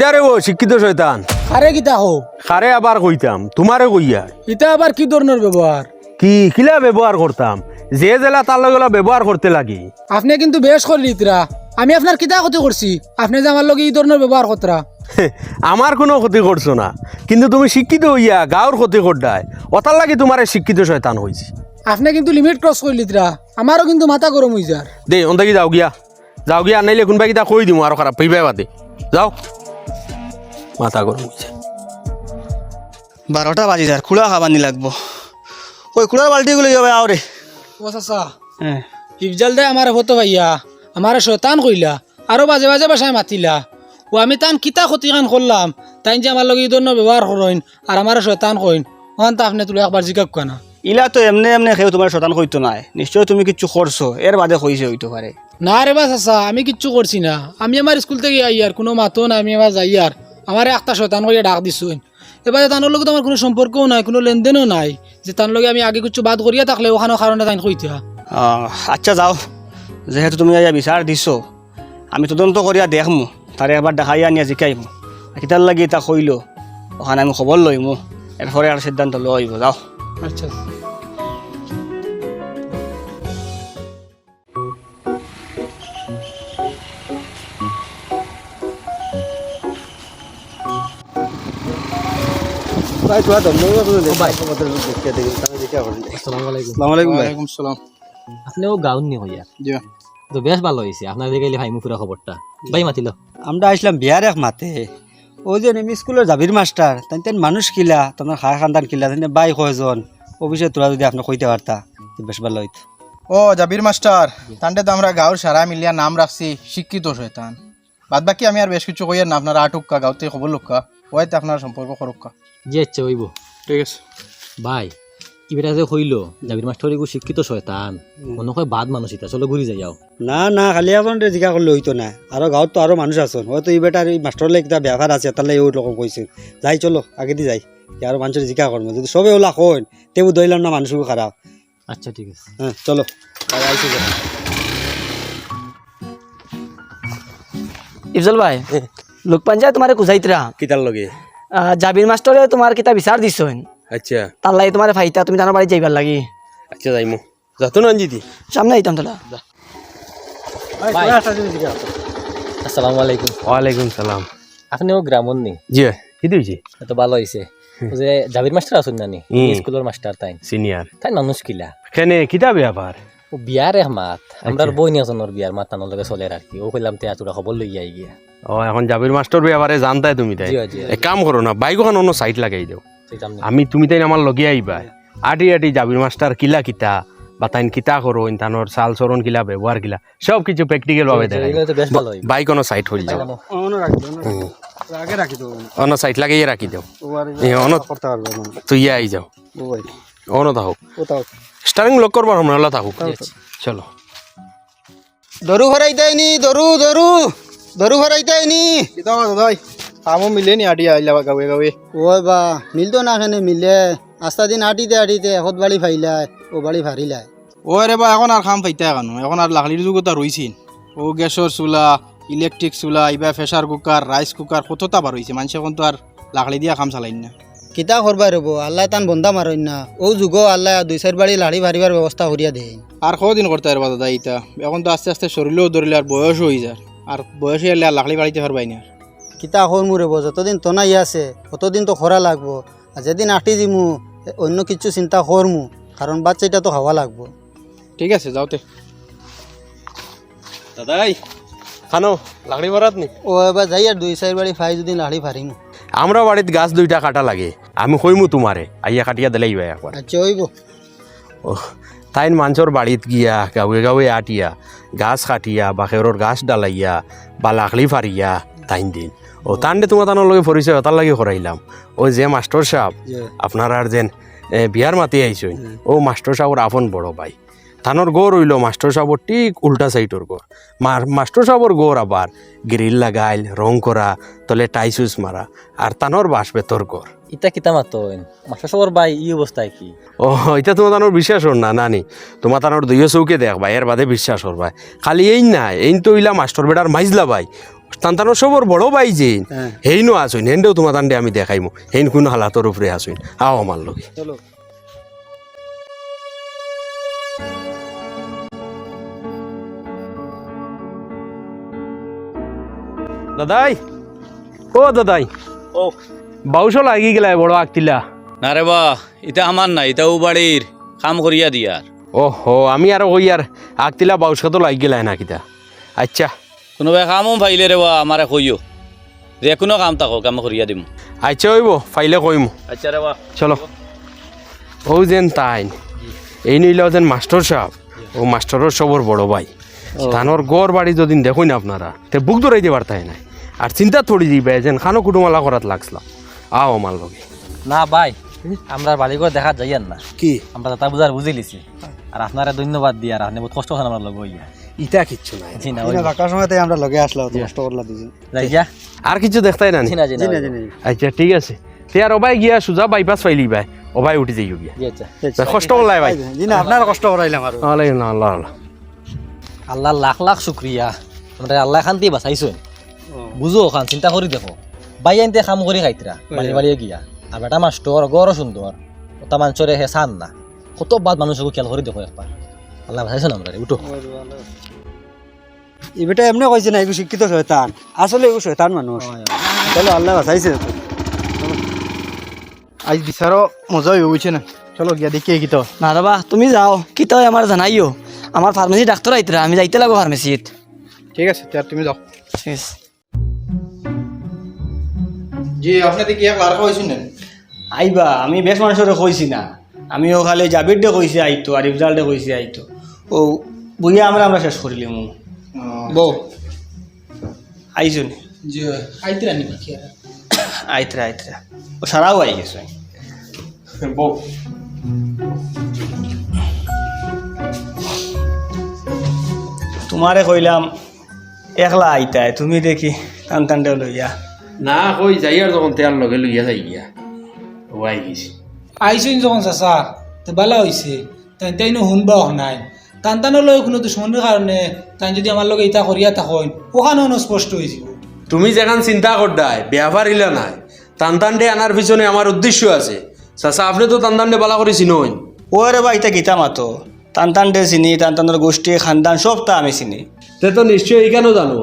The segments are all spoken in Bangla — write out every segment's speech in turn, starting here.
কিতারে ও শিক্ষিত শয়তান। আরে কিতা হো খারে আবার কইতাম? তোমারে কইয়া। ইটা আবার কি ধরনের ব্যবহার? কি কিলা ব্যবহার করতাম? যে জেলা তার লগে ব্যবহার করতে লাগি। আপনি কিন্তু বেশ করলি ইতরা আমি আপনার কিতা ক্ষতি করছি? আপনি যে আমার লগে এই ধরনের ব্যবহার করতরা। আমার কোনো ক্ষতি করছ না। কিন্তু তুমি শিক্ষিত হইয়া গাঁর ক্ষতি করডায় ওতার লাগি তোমার শিক্ষিত শয়তান হয়েছি আপনি কিন্তু লিমিট ক্রস করলি ইতরা আমারও কিন্তু মাথা গরম হয়ে যার দে অন্তাকি যাও গিয়া। যাও গিয়া নাইলে কোনবা কিতা কই দিমু আর খারাপ পাইবা বাদে। যাও। মাথা গরম হয়েছে। বারোটা বাজি যার খুড়া খাবানি লাগবো। ওই খুড়ার বালতিগুলো যাবে আও রে ও চাচা হ্যাঁ। ইফজাল দে আমার হতো ভাইয়া আমার শয়তান কইলা আরও বাজে বাজে বাসায় মাতিলা। ও আমি তান কিতা ক্ষতি কান করলাম তাই যে আমার লগে ধরনের ব্যবহার করেন আর আমার শয়তান কইন। ওখান তা আপনি তুলে একবার জিজ্ঞাসা কেনা ইলা তো এমনি এমনি খেয়ে তোমার শতান কইতো নাই। নিশ্চয় তুমি কিছু করছ এর বাদে কইছে হইতে পারে। না রে বা চাচা আমি কিচ্ছু করছি না। আমি আমার স্কুল থেকে আই আর কোনো মাতো না আমি আমার যাই আর। আমার একটা শয়তান করে ডাক দিছুন এবারে তানোর লগে আমার কোনো সম্পর্কও নাই কোনো লেনদেনও নাই। যে তার লগে আমি আগে কিছু বাদ করিয়া থাকলে ওখানে কারণে তাই কইতা আচ্ছা যাও। যেহেতু তুমি বিচার দিছো আমি তদন্ত করিয়া দেখমু তারে এবার দেখাইয়া নিয়ে জিকাইমু। কিতার লাগি এটা কইলো ওখানে আমি খবর লইমু এরপরে আর সিদ্ধান্ত লইব যাও। আচ্ছা। আসসালামু আলাইকুম। ভাই। আপনিও গাউন নি হইয়া তো বেশ ভালো হয়েছে আপনার দিকে ভাই মুফুরা খবরটা। ভাই মাতিল। আমরা আসলাম বিয়ার এক মাতে ওই যে এম স্কুলের জাবির মাস্টার তাই তেন মানুষ কিলা তোমার খায় খানদান কিলা তাই বাই কয়জন? অফিসে তোরা যদি আপনি কইতে পারতা তো বেশ ভালো হইতো। ও জাবির মাস্টার তান্ডে তো আমরা গাঁর সারা মিলিয়া নাম রাখছি শিক্ষিত শয়তান। বাদ বাকি আমি আর বেশ কিছু কইয়ার না আপনারা আটুক্কা গাঁতে খবর লোক্কা ওয়াইতে আপনার সম্পর্ক করুক্কা। যে ইচ্ছে হইব ঠিক আছে। ভাই ইবেটা যে হইল জাবির মাস্টার এগু শিক্ষিত শয়তান। মনে হয় বাদ মানুষ এটা চলো ঘুরি যাইও না না খালি এখন জিকা করলে হইতো না। আরও গাঁৱত তো আরও মানুষ আছেন। হয়তো এই বেটার এই মাস্টারলে কিতা ব্যবহার আছে তাহলে ওই রকম কইছে যাই চলো আগে দি যাই। আরও মানুষের জিকা করব যদি সবে ওলা কইন তেও দইলাম না মানুষকে খারাপ আচ্ছা ঠিক আছে। হ্যাঁ চলো। ইফজল ভাই লোক পাঞ্জা তোমারে কুজাইতরা কিতার লগে? জাবির মাস্টরে তোমার কিতা বিচার দিছইন আচ্ছা। তার লাগি তোমার ফাইতা তুমি জানার বাড়ি যাইবার লাগি। আচ্ছা যাইমু যাতো না জিতি সামনে আইতাম তোলা আসসালামু আলাইকুম। ওয়ালাইকুম সালাম। আপনিও গ্রামন নি? জি। কি দিয়েছি তো ভালো হয়েছে যে জাবির মাস্টার আসুন নানি। স্কুলের মাস্টার তাই সিনিয়র তাই মানুষ কিলা কেনে কিতা ব্যাপার ও বিয়ার মাত আমরা বই নিয়ে বিয়ার মাত তানোর লগে চলে আর কি। ও কইলাম তে আতুরা খবর লই আই গিয়া। ও এখন জাবির মাস্টার ব্যাপারে জানতাই তুমি তাই। এক কাম করো না বাইক ওখানে অন্য সাইড লাগাই দাও আমি তুমি তাই আমার লগে আইবা আটি আটি জাবির মাস্টার কিলা কিতা বা তাইন কিতা করো তানোর চাল চরণ কিলা ব্যবহার কিলা সব কিছু প্র্যাকটিক্যাল ভাবে দেখাই বাইক অন্য সাইড হয়ে যাও আগে রাখি দেবো অন্য সাইড লাগাইয়ে রাখি দাও পারবে তুই ইয়ে আই যাও অন্য থাকুক স্টারিং লক করবার আমরা হল্লা থাকুক চলো। দরু ভরাইতাইনি দরু দরু দরু ভরাইতাইনি কিতা দাদাই। কামও মিলে নি আডিয়া আইলা গাঁৱে গাঁৱে ওই বা মিলতো না এখানে মিলে। আস্তা দিন আটিতে আটিতে এখন বাড়ি ফাইলাই ও বাড়ি ফারিলাই ও রে বা এখন আর খাম পাইতা কেন? এখন আর লাকড়ির যুগত রইছিন ও গ্যাসর চুলা ইলেকট্রিক চুলা ইবা প্রেসার কুকার রাইস কুকার কতটা বার হয়েছে মানুষ এখন তো আর লাকড়ি দিয়া খাম চালাইন না। কিতা করবা রব আল্লাহ তান বন্ধা মারইন না। ও যুগ আল্লাহ দুই চার বাড়ি লাড়ি ভারিবার ব্যবস্থা করিয়া দেয় আর কদিন করতে পারবা দাদা ইটা এখন তো আস্তে আস্তে শরীরেও ধরলে আর বয়সও হয়ে যায়। আর বয়স হয়ে আর লাকড়ি বাড়িতে পারবাই না। কিতা করমু রেব যতদিন তনাই আছে ততদিন তো খরা লাগবো। আর যেদিন আটি দিমু অন্য কিছু চিন্তা করমু কারণ বাচ্চাটা তো খাওয়া লাগবো। ঠিক আছে যাওতে দাদাই খানো লাকড়ি ভরাত নি? ও এবার যাই আর দুই চার বাড়ি ফাই যদি লাড়ি ফারিমু আমরা বাড়িত গাছ দুইটা কাটা লাগে। আমি কইমু তোমারে আইয়া কাটিয়া দিলাই ভাই একবার আচ্ছা হইব ও তাইন মানুষের বাড়িত গিয়া গাঁৱে গাঁৱে আটিয়া গাছ কাটিয়া বা খেৰৰ গাছ ডালাইয়া বা লাকড়ি ফারিয়া তাইন দিন। ও তান্ডে তোমার তানোর লগে পরিচয় তার লাগে করাইলাম ও যে মাস্টার সাহেব আপনার আর যেন বিয়ার মাতি আইসইন ও মাস্টার সাহেবর আপন বড় ভাই থানোর গোর হইল মাস্টার সাহেবর ঠিক উল্টা সাইডর গোর মাস্টার সাহেবর গোর আবার গ্রিল লাগাইল রং করা তলে টাইসুস মারা আর তানোর বাস বেতর গোর ইটা কিতা মাতইন মাস্টার সবর ভাই ই অবস্থায় কি? ও এটা তোমার তানোর বিশ্বাস হর না নানি তোমার তানোর দুইও চৌকে দেখ ভাই এর বাদে বিশ্বাস হর ভাই। খালি এই নাই এই তো ইলা মাস্টার বেটার মাইজলা ভাই। তান্তানোর সবর বড় ভাই যে হ্যাঁ। হেইনো আসুন হেনটাও তোমার তান্ডে আমি দেখাইমু। হেইন কোন হালাতর উপরে আসুন আও আমার চলো। দাদাই। ও দাদাই। ও। বাউশ লাগি গেলা বড় আগতিলা না রে বা এটা আমার না এটাও বাড়ির কাম করিয়া দিয়ার ও হো আমি আর ওই আর আগতিলা বাউশ তো লাগি গেলাই না কিতা। আচ্ছা। কোনোবাই কামো পাইলে রে বা আমারে কইও। যে কোনো কাম থাকো কাম করিয়া দিম। আচ্ছা হইব ফাইলে কইমু। আচ্ছা রে বা। চলো। ও যেন তাই এই নইলেও যেন মাস্টার সাহেব ও মাস্টারের সবর বড় ভাই। ধানোর গড় বাড়ি যদি দেখুন না আপনারা তে বুক দৌড়াই দিবার তাই নাই। আর চিন্তা থরি দিবে যেন খানো কুটুমালা করাত লাগছিলাম আও আমার লগে। না ভাই আমরা বাড়ি করে দেখা যাইয়ান না। কি? আমরা তা বুঝার বুঝে লিছি। আর আপনারা ধন্যবাদ দিয়ে আর আপনি বহুত কষ্ট করেন আমার লগ হইয়া। ইটা কিচ্ছু নাই। জি না সময়তে আমরা লগে আসলাম কষ্ট করলা দুজন যাইয়া আর কিছু দেখতাই না জি না জি না আচ্ছা ঠিক আছে। তে আর ওবাই গিয়া সুজা বাইপাস ফাইলি ভাই। ওবাই উঠি যাইও গিয়া। আচ্ছা। কষ্ট করলাই ভাই। জি না আপনার কষ্ট করাইলাম আর। আল্লাহ আল্লাহ আল্লাহ। লাখ লাখ শুক্রিয়া। আমরা আল্লাহ খান্তি বাঁচাইছেন বুঝো খান চিন্তা করি দেখো। বাই আনতে কাম করে খাইতরা বাড়ি বাড়িয়ে গিয়া। আর বেটা মাস্টর গড় সুন্দর ওটা মানুষরে হে চান না। কত বাদ মানুষকে খেয়াল করে দেখো একবার আল্লাহ বাঁচাইছেন আমরা উঠো। এবেটা এমনি কইছে না এগু শিক্ষিত শয়তান আসলে এগু শয়তান মানুষ চলো আল্লাহ বাঁচাইছে আজ বিচারও মজা বুঝছে না। চলো গিয়া দেখি কি তো না দাবা তুমি যাও। কিতা আমার জানাইও। আমার ফার্মেসি ডাক্তার আইতরা আমি যাইতে লাগো ফার্মেসিত ঠিক আছে তুমি যাও। ঠিক আছে। জি আপনাদের কি এক লাড়কা হয়েছিল না আইবা আমি বেশ মানুষের কইছি না। আমিও খালি জাবির ডে কইছি আইতো আর ইফজাল ডে কইছি আইতো। ও বুঝিয়া আমরা আমরা শেষ করিলাম বউ। আইসুন জি আইতরা নি আর? আইতরা আইতরা। ও সারাও আই গেছে। বউ। তোমারে কইলাম একলা আইতায় তুমি দেখি টান টানটা লইয়া। না কই যাই আর যখন তেয়ার লগে লইয়া যাই গিয়া ওয়াই গেছি আইসইন যখন চাচা তো বালা হইছে তাই তাই নো শুনবা নাই টান টানৰ লৈ কোনো দুশ্মনের কারণে তাই যদি আমার লগে ইটা করিয়া থাকেন ওখানে স্পষ্ট হয়ে যাব তুমি যেখান চিন্তা করদাই বেয়া পারিলা নাই টানটান্ডে আনার পিছনে আমার উদ্দেশ্য আছে চাচা আপনি তো টানটান্ডে বালা করে চিনইন ওরে বা ইটা গীতা মাতো টান টানটে চিনি টান টানের গোষ্ঠী খানদান সবটা আমি চিনি তে তো নিশ্চয়ই এখানেও জানো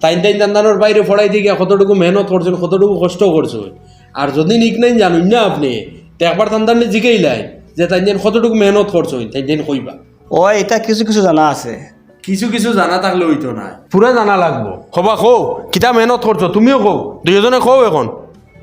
তাইন তাইন টানটানোর বাইরে দিয়ে গিয়া কতটুকু মেহনত করছেন কতটুকু কষ্ট করছেন? আর যদি নিক নাই জানুন না আপনি তে একবার টানটান্ডে জিগাইলাই যে তাই দিন কতটুকু মেহনত করছেন তাই দিন কইবা। ও এটা কিছু কিছু জানা আছে। কিছু কিছু জানা থাকলে হইতো না। পুরা জানা লাগবো। হবা কও কিতা মেহনত করছ তুমিও কও দুইজনে কও এখন।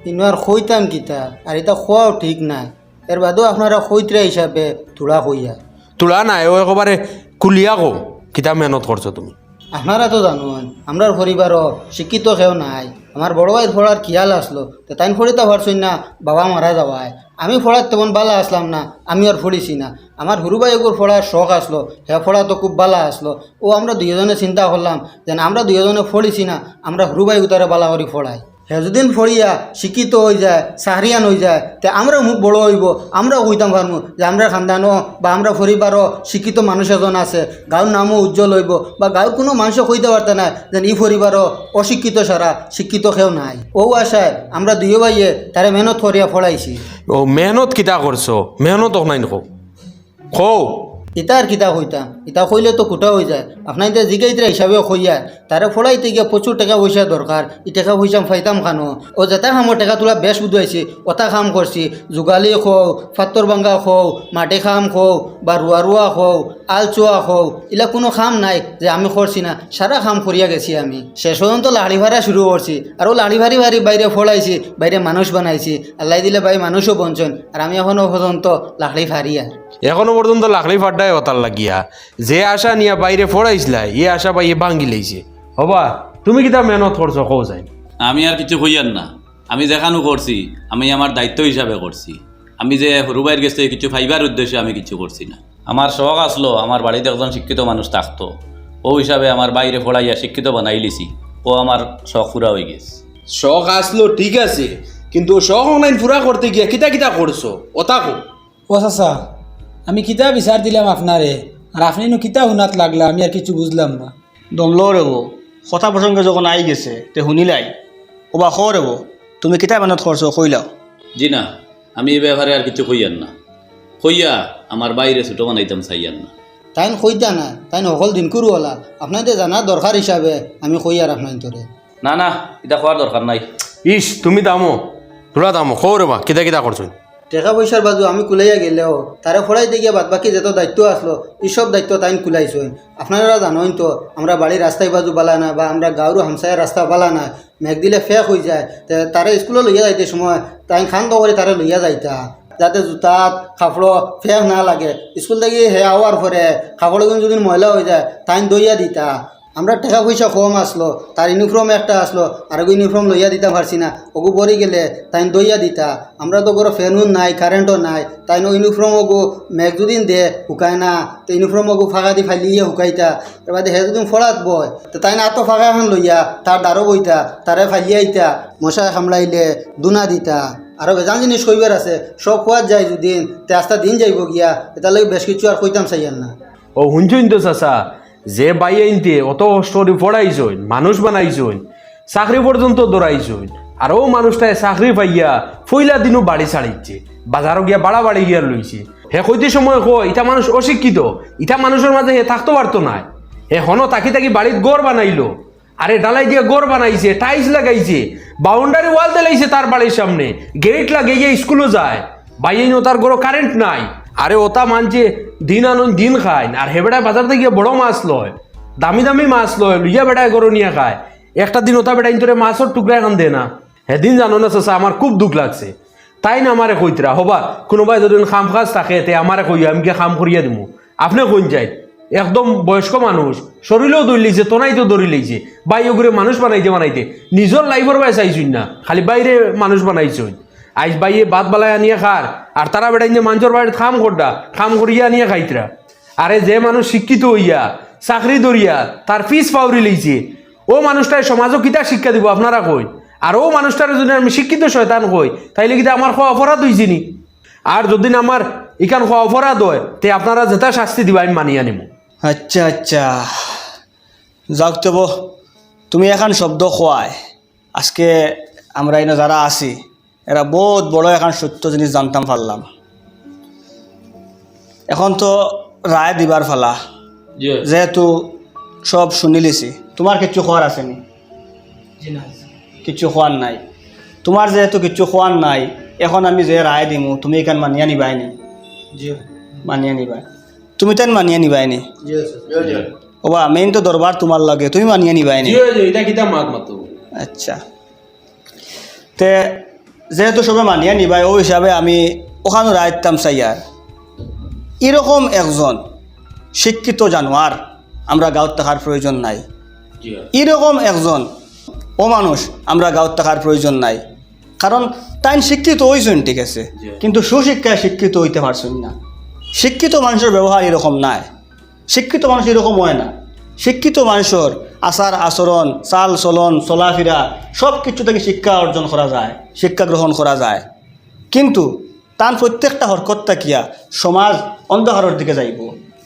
ইনো আর খইতাম কিতা আর এটা খোয়াও ঠিক নাই। এর বাদেও আপনারা খইতরা হিসাবে থোড়া কইয়া। তোলা নাই ও একেবারে কুলিয়া কও কিতা মেহনত করছ তুমি। আপনারা তো জানুন, আমরা পরিবারও শিক্ষিত কেউ নাই। আমার বড় ভাই ফোড়ার খেয়াল আসলো? তো তাই ফড়িতে পারছই না, বাবা মারা যাওয়ায়। আমি ফোড়ার তেমন বালা আসলাম না, আমি আর ফোড়িছি না। আমার হুরু ভাই এগুলো ফোড়ার শখ আসলো, হে ফোড়া তো খুব বালা আসলো। ও আমরা দুইজনে চিন্তা করলাম যেন আমরা দুইজনে ফোড়িছি না, আমরা হুরু ভাই উতারে বালা করি ফোড়াই। যদিন ফড়িয়া শিক্ষিত হয়ে যায়, সাহারিয়ান হয়ে যায়, তে আমরা মুখ বড় হইব, আমরা কইতাম পারমু যে আমরা খানদানও বা আমরা পরিবারও শিক্ষিত মানুষ এজন আছে গাঁর নামও উজ্জ্বল হইব, বা গাঁর কোনো মানুষ কইতে পারতে না যে এই পরিবারও অশিক্ষিত সারা, শিক্ষিত কেউ নাই। ও আশায় আমরা দুই ভাইয়ে তারে মেহনত করিয়া ফড়াইছি ও মেহনত কিতা করছ মেহনত নাই কও কও। ইতা আর কিতা কইতাম ইতা কইলে তো কুটা হয়ে যায়। আপনার এতিয়া জিগাইতরা হিসাবে কইয়া তারে ফড়াইতে গিয়ে প্রচুর টাকা পয়সা দরকার ই টাকা পয়সা ফাইতাম খানো। ও যেটা খামো টাকা তোলা বেশ বুঝাইছি ওটা খাম করছি যোগালি খৌ ফাত্তর বাঙ্গা খৌ মাটি খাম খৌ বা রুয়া রুয়া খৌ আল চোয়া খৌ এলা কোনো খাম নাই যে আমি করছি না। সারা খাম করিয়া গেছি আমি। শেষ পর্যন্ত লাড়ি ভাড়া শুরু করছি আর ও লাড়ি ভারি ভারি বাইরে ফড়াইছি বাইরে মানুষ বানাইছি। আল্লাহ দিলে ভাই মানুষও বঞ্চন। আর আমি এখনও পর্যন্ত লাড়ি ভারি আর এখনও পর্যন্ত লাখলি ফাড্ডায় হতার লাগিয়া। যে আশা নিয়া বাইরে ফড়াইছিলা এ আশা পাইয়ে ভাঙ্গি লাইছে। হবা তুমি কিতা মেহনত করছ কও যাই। আমি আর কিছু কইয়ার না। আমি যেখানো করছি আমি আমার দায়িত্ব হিসাবে করছি। আমি যে হরুবাইয়ের গেছে কিছু ফাইবার উদ্দেশ্যে আমি কিছু করছি না। আমার শখ আসলো আমার বাড়িতে একজন শিক্ষিত মানুষ থাকতো। ও হিসাবে আমার বাইরে ফড়াইয়া শিক্ষিত বানাই লিছি। ও আমার শখ পুরা হয়ে গেছে। শখ আসলো ঠিক আছে। কিন্তু শখ অনলাইন পুরা করতে গিয়া কিতা কিতা করছ? ওটা কো ও চাচা আমি কিতা বিচার দিলাম আপনারে আর আপনি নো কিতা শুনাত লাগলা আমি আর কিছু বুঝলাম না। দমলো রে কথা প্রসঙ্গে যখন আই গেছে তে শুনিলাই। ওবা খর হব তুমি কিতা মানত খরচ কইলাও জি না আমি এই ব্যাপারে আর কিছু কইয়ার না। কইয়া আমার বাইরে ছোটো বানাইতাম চাইয়ার না। তাইন কইতা না তাইন অকল দিন করু ওলা আপনাদের জানা দরকার হিসাবে আমি কই আর আপনার তোরে না না এটা খোয়ার দরকার নাই। ইস তুমি দামো তোরা দামো খবর বা কিতা কিতা করছ টাকা পয়সার বাজু আমি কুলাইয়া গেলেও তারে ফড়াইতে গিয়ে বাদ বাকি যত দায়িত্ব আসলো এইসব দায়িত্ব তাইন কুলাইছই আপনারা জানোই তো, আমরা বাড়ির রাস্তায় বাজু বালা না, বা আমরা গাঁৱৰ হামসায়ের রাস্তা বালা না, মেঘ দিলে ফেক হয়ে যায় তারে স্কুলে লইয়া যাইতে সময় তাই খান করে তারে লইয়া যাইতা। যাতে জোতাত কাপড় ফেক না লাগে, স্কুল থেকে হে আওয়ার পরে কাপড়গুলো যদি ময়লা হয়ে যায় তাই দইয়া দিতা। আমরা টাকা পয়সা কম আসলো, তার ইউনিফর্ম একটা আসলো, আর ইউনিফর্ম লইয়া দিতে পারছি না। ওগু পরে গেলে তাই দইয়া দিতা। আমরা তো কোনো ফ্যানও নাই কারেন্টও নাই তাই ইউনিফর্ম ওগু মেঘ দুদিন দে, শুকায় না। তো ইউনিফর্ম ওগু ফাঁকা দি ফাইলিয়ে শুকাইতা। এবার হে যদি ফলাত বয়, তো তাই না আতো ফাঁকা এখন লইয়া তার দারো বইতা, তারে ফাইলিয়ে আইতা। মশা সামলাইলে দুনা দিতা। আরও বেজান জিনিস কইবার আছে, সব খোয়াত যায় দুদিন তে আস্তা দিন যাইব গিয়া লাগে বেশ কিছু আর কইতাম চাইয়ান না। ও, শুনছইন তো, চাচা। যে বাই আইনতে অত করে পড়াইছইন মানুষ বানাইছইন, চাকরি পর্যন্ত দৌড়াইছইন আর ও মানুষটায় চাকরি পাইয়া ফইলা দিনও বাড়ি ছাড়িচ্ছে, বাজারও গিয়া বাড়া বাড়ি গিয়া লইছে। হে কইতে সময় কয় ইটা মানুষ অশিক্ষিত, ইটা মানুষের মাঝে হে থাকতে পারতো না। হে হন তাকি তাকি বাড়িত গড় বানাইলো, আরে ডালাই দিয়ে গড় বানাইছে, টাইলস লাগাইছে, বাউন্ডারি ওয়াল দিলাইছে তার বাড়ির সামনে, গেট লাগিয়ে স্কুলও যায় বাইন তার গড় কারেন্ট নাই। আরে ওটা মানছে, দিন আনুন দিন খায়। আর হে বেটায় বাজার থেকে বড় মাছ লয়, দামি দামি মাছ লয়, লইয়া বেটায় গরু নিয়ে খায়। একটা দিন ওটা বেটাইন তোরে মাছের টুকরা এখন দে না। হেদিন জানো না চাচা, আমার খুব দুঃখ লাগছে। তাই না আমারে কইতরা, হবা, কোনোবাই যদি খাম কাজ থাকে, তে আমারে কইয়া আমি কি খাম করিয়া দিমু। আপনি কইন যাই একদম বয়স্ক মানুষ, শরীরেও দৌড় লিছে তোনাই তো দৌড়ি লিছে। বাই ওগুলো মানুষ বানাইতে বানাইতে নিজের লাইফের বাই চাইছুন না, খালি বাইরে মানুষ বানাইছুন আইস বাইয়ে বাদ বালাই আনিয়ে খার। আর তারা বেড়াই যে মানুষের বাড়িতে খাম করডা খাম করিয়া আনিয়ে খাইতরা। আরে যে মানুষ শিক্ষিত হইয়া, চাকরি দরিয়া তার ফিস পাউরি লইছে, ও মানুষটাই সমাজও কিতা শিক্ষা দিব আপনারা কই? আর ও মানুষটার যদি আমি শিক্ষিত শয়তান কই, তাইলে কিন্তু আমার খোয়া অপরাধ হয়েছে নি? আর যদি আমার ইখান খোয়া অপরাধ হয়, তে আপনারা যেটা শাস্তি দিবা, আমি মানিয়ে নিব আচ্ছা আচ্ছা। যাওক তব, তুমি এখন শব্দ খোয়ায় আজকে আমরা এনে যারা আছি এরা বহুত বড় এখন সত্য জিনিস জানতাম পারলাম। এখন তো রায় দিবার ফালা যেহেতু সব শুনি লিছি। তোমার কিছু খোয়ার আসেনি কিছু খোয়ার নাই। তোমার যেহেতু কিছু খোয়ার নাই এখন আমি যে রায় দিমু তুমি এখান মানিয়া নিবাইনি মানিয়া নিবা তুমি তেন মানিয়া নিবাইনি ওবা মেইন তো দরবার তোমার লাগে তুমি মানিয়ে নিবাইনি এটা কিতা মাত মাতো আচ্ছা। তে যেহেতু সবে মানিয়ে নিবাই ও হিসাবে আমি ওখানে রায় দিতাম চাইয়ার। এরকম একজন শিক্ষিত জানোয়ার আমরা গাঁৱত থাকার প্রয়োজন নাই। এরকম একজন ও মানুষ আমরা গাঁৱত থাকার প্রয়োজন নাই। কারণ তাই শিক্ষিত হইছেন ঠিক আছে? কিন্তু সুশিক্ষায় শিক্ষিত হইতে পারছেন না। শিক্ষিত মানুষের ব্যবহার এরকম নাই। শিক্ষিত মানুষ এরকম হয় না। শিক্ষিত মানুষের আচার, আচরণ, চাল, চলন, চলাফেরা সব কিছু থেকে শিক্ষা অর্জন করা যায়, শিক্ষা গ্রহণ করা যায়। কিন্তু তান প্রত্যেকটা হরকত থাকিয়া সমাজ অন্ধকারের দিকে যাইব।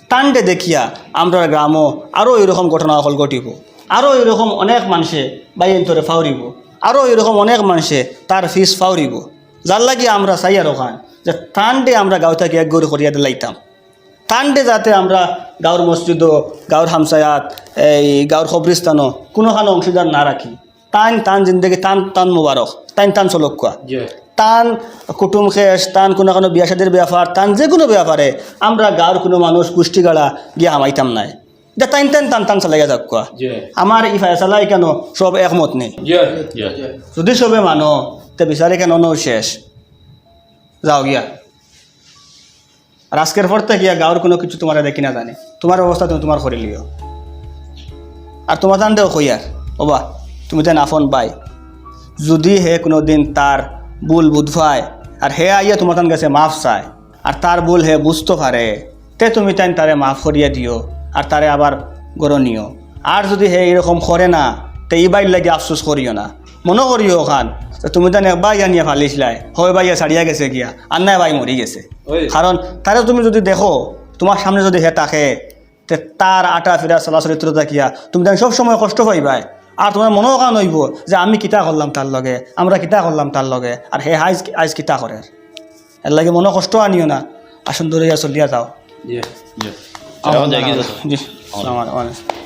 টানডে দেখিয়া আমরা গ্রামও আরও এরকম ঘটনা হল ঘটিব। আরও এরকম অনেক মানুষে বাইন্তরে ফাউরিব। আরও এরকম অনেক মানুষে তার ফিস ফাউরিব। যার লাগি আমরা চাই আর যে টানডে আমরা গাঁও থেকে এক করিয়া দিলাইতাম। টানডে যাতে আমরা গাঁৱৰ মছজিদো গাঁৱৰ হামচায়াত এই গাঁৱৰ কবরিস্তানো কোনোখানো অংশীদার না রাখি টান টান জিন্দগি টান টান মুবারক টান টান চলক কোৱা। টান কুটুম শেষ টান কোনো কোনো বিয়া শাদির ব্যাপার টান যে কোনো ব্যাপারে আমরা গাঁৱৰ কোনো মানুষ গোষ্ঠীগাড়া গিয়া হামাইতাম নাই। যে টাইন টান টান টান চালাই যাক কোৱা। আমার ই ফেসলাই কেন সব একমত নেই যদি সবে মানো তে বিচারে কেন নৌ শেষ। যাও গিয়া। আর আজকের পর থেকে গাঁৱৰ কোনো কিছু তোমার দেখি না জানে। তোমার অবস্থা তুমি তোমার করে লিও। আর তোমার জান দেও কইয়ার ওবা তুমি তেন আফন পাই যদি হে কোনো দিন তার ভুল বুধভায় আর হে আইয়া তোমার তান গেছে মাফ চায়, আর তার ভুল হে বুঝতে পারে, তে তুমি তাই তারে মাফ করিয়া দিও, আর তারে আবার নিও আর যদি হে এরকম করে না, তে এই বাইর লাগে আফসোস করিও না। মনে করিও ওখান তুমি তান একবার ইয়া নিয়ে ফালিছিলাই হয় বাইয়া ছাড়িয়া গেছে গিয়া আর নাই বাই মরি গেছে কারণ তারে তুমি যদি দেখো তোমার সামনে যদি হে তাকে তে তার আটা ফিরা চলা চরিত্র কিয়া তুমি তাই সব সময় কষ্ট পাইবাই আর তোমার মনেও কান হইব যে আমি কিতা করলাম তার লগে আমরা কিতা করলাম তার লগে আর হে আইজ আইজ কিতা করে এর লাগে মনে কষ্ট আনিও না আসুন দূরে চলিয়া যাও? জি আলাইকুম